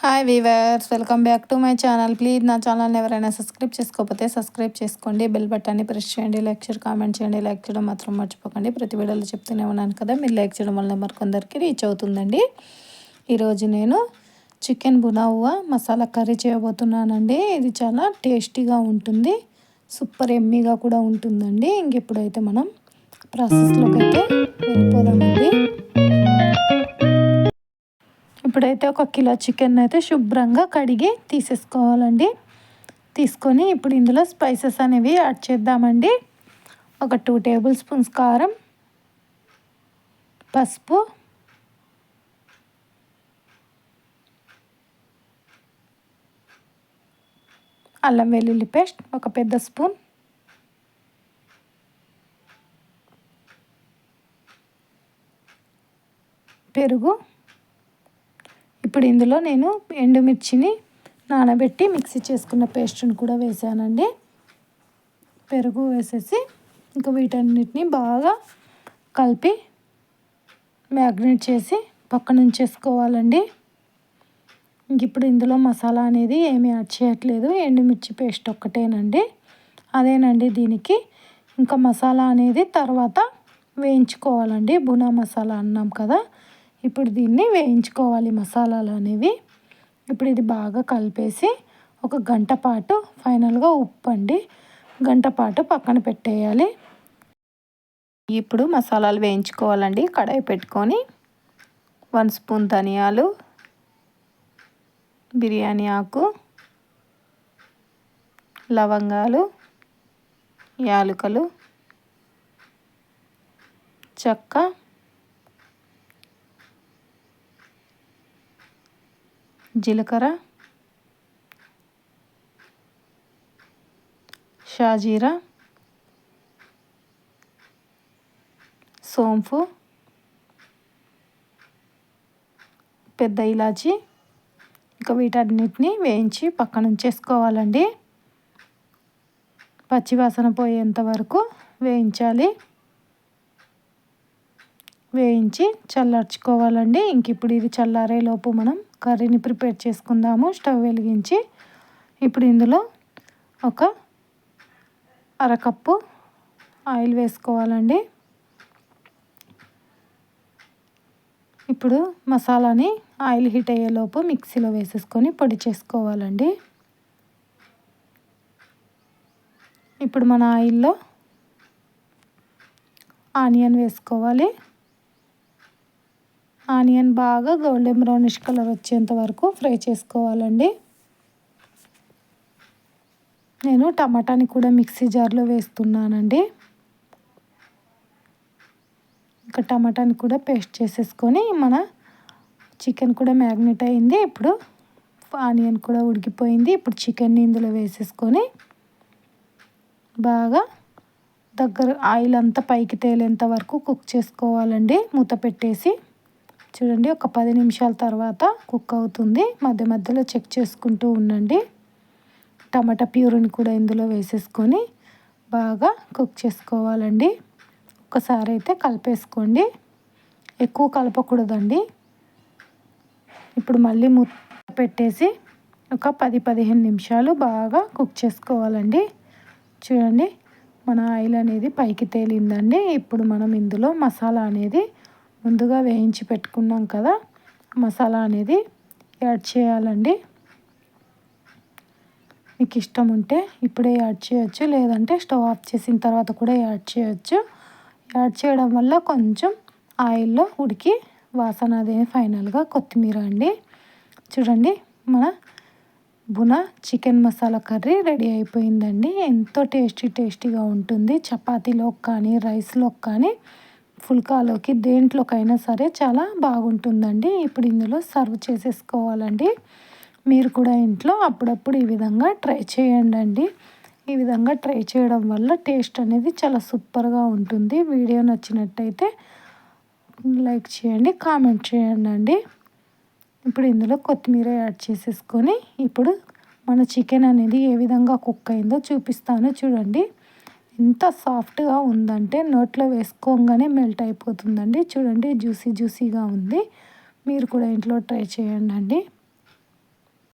Hi viewers welcome back to my channel please నా ఛానల్ని ఎవరైనా సబ్స్క్రైబ్ చేసుకోకపోతే సబ్స్క్రైబ్ చేసుకోండి. బెల్ బటన్ని ప్రెస్ చేయండి. లైక్ చేయడం కామెంట్ చేయండి. లైక్ చేయడం మాత్రం మర్చిపోకండి. ప్రతి వీడియోలో చెప్తూనే ఉన్నాను కదా మీరు లైక్ చేయడం వల్ల మరికొందరికి రీచ్ అవుతుందండి. ఈరోజు నేను చికెన్ బునావువా మసాలా కర్రీ చేయబోతున్నానండి. ఇది చాలా టేస్టీగా ఉంటుంది. సూపర్ ఎమ్మీగా కూడా ఉంటుందండి. ఇంకెప్పుడైతే మనం ప్రాసెస్లోకి అయితే వెళ్ళిపోదామండి. ఇప్పుడైతే ఒక కిలో చికెన్ అయితే శుభ్రంగా కడిగి తీసేసుకోవాలండి. తీసుకొని ఇప్పుడు ఇందులో స్పైసెస్ అనేవి యాడ్ చేద్దామండి. ఒక టూ టేబుల్ స్పూన్స్ కారం పసుపు అల్లం వెల్లుల్లి పేస్ట్ ఒక పెద్ద స్పూన్ పెరుగు ఇప్పుడు ఇందులో నేను ఎండుమిర్చిని నానబెట్టి మిక్సీ చేసుకున్న పేస్ట్ని కూడా వేసానండి. పెరుగు వేసేసి ఇంకా వీటన్నిటిని బాగా కలిపి మ్యాగ్నేట్ చేసి పక్కన ఉంచేసుకోవాలండి. ఇంక ఇప్పుడు ఇందులో మసాలా అనేది ఏమీ యాడ్ చేయట్లేదు. ఎండుమిర్చి పేస్ట్ ఒక్కటేనండి. అదేనండి దీనికి. ఇంకా మసాలా అనేది తర్వాత వేయించుకోవాలండి. బునా మసాలా అన్నాం కదా. ఇప్పుడు దీన్ని వేయించుకోవాలి మసాలాలు అనేవి. ఇప్పుడు ఇది బాగా కలిపేసి ఒక గంట పాటు ఫైనల్గా ఉప్పు అండి. గంట పాటు పక్కన పెట్టేయాలి. ఇప్పుడు మసాలాలు వేయించుకోవాలండి. కడాయి పెట్టుకొని వన్ స్పూన్ ధనియాలు బిర్యానీ ఆకు లవంగాలు యాలకులు చెక్క జీలకర్ర షాజీరా సోంపు పెద్ద ఇలాచి. ఇంకా వీటన్నిటిని వేయించి పక్కన ఉంచేసుకోవాలండి. పచ్చివాసన పోయేంత వరకు వేయించాలి. వేయించి చల్లార్చుకోవాలండి. ఇంక ఇప్పుడు ఇది చల్లారే లోపు మనం కర్రీని ప్రిపేర్ చేసుకుందాము. స్టవ్ వెలిగించి ఇప్పుడు ఇందులో ఒక అరకప్పు ఆయిల్ వేసుకోవాలండి. ఇప్పుడు మసాలాని ఆయిల్ హీట్ అయ్యేలోపు మిక్సీలో వేసేసుకొని పొడి చేసుకోవాలండి. ఇప్పుడు మన ఆయిల్లో ఆనియన్ వేసుకోవాలి. ఆనియన్ బాగా గోల్డెన్ బ్రౌనిష్ కలర్ వచ్చేంత వరకు ఫ్రై చేసుకోవాలండి. నేను టమాటాని కూడా మిక్సీ జార్లో వేస్తున్నానండి. ఇంకా టమాటాని కూడా పేస్ట్ చేసేసుకొని మన చికెన్ కూడా మ్యాగ్నెట్ అయింది. ఇప్పుడు ఆనియన్ కూడా ఉడికిపోయింది. ఇప్పుడు చికెన్ని ఇందులో వేసేసుకొని బాగా దగ్గర ఆయిల్ అంతా పైకి తేలేంత వరకు కుక్ చేసుకోవాలండి. మూత పెట్టేసి చూడండి ఒక పది నిమిషాల తర్వాత కుక్ అవుతుంది. మధ్య మధ్యలో చెక్ చేసుకుంటూ ఉండండి. టమాటా ప్యూరిని కూడా ఇందులో వేసేసుకొని బాగా కుక్ చేసుకోవాలండి. ఒకసారి అయితే కలిపేసుకోండి. ఎక్కువ కలపకూడదండి. ఇప్పుడు మళ్ళీ మూత పెట్టేసి ఒక పది పదిహేను నిమిషాలు బాగా కుక్ చేసుకోవాలండి. చూడండి మన ఆయిల్ అనేది పైకి తేలిందండి. ఇప్పుడు మనం ఇందులో మసాలా అనేది ముందుగా వేయించి పెట్టుకున్నాం కదా మసాలా అనేది యాడ్ చేయాలండి. మీకు ఇష్టం ఉంటే ఇప్పుడే యాడ్ చేయొచ్చు లేదంటే స్టవ్ ఆఫ్ చేసిన తర్వాత కూడా యాడ్ చేయొచ్చు. యాడ్ చేయడం వల్ల కొంచెం ఆయిల్లో ఉడికి వాసన అదే ఫైనల్గా కొత్తిమీర అండి. చూడండి మన బున చికెన్ మసాలా కర్రీ రెడీ అయిపోయిందండి. ఎంతో టేస్టీ టేస్టీగా ఉంటుంది. చపాతీలోకి కానీ రైస్లోకి కానీ ఫుల్కాలోకి దేంట్లోకైనా సరే చాలా బాగుంటుందండి. ఇప్పుడు ఇందులో సర్వ్ చేసేసుకోవాలండి. మీరు కూడా ఇంట్లో అప్పుడప్పుడు ఈ విధంగా ట్రై చేయండి అండి ఈ విధంగా ట్రై చేయడం వల్ల టేస్ట్ అనేది చాలా సూపర్గా ఉంటుంది. వీడియో నచ్చినట్టయితే లైక్ చేయండి కామెంట్ చేయండి అండి ఇప్పుడు ఇందులో కొత్తిమీర యాడ్ చేసేసుకొని ఇప్పుడు మన చికెన్ అనేది ఏ విధంగా కుక్ అయిందో చూపిస్తాను చూడండి. ఎంత సాఫ్ట్గా ఉందంటే నోట్లో వేసుకోగానే మెల్ట్ అయిపోతుందండి. చూడండి జ్యూసీ జ్యూసీగా ఉంది. మీరు కూడా ఇంట్లో ట్రై చేయండి అండి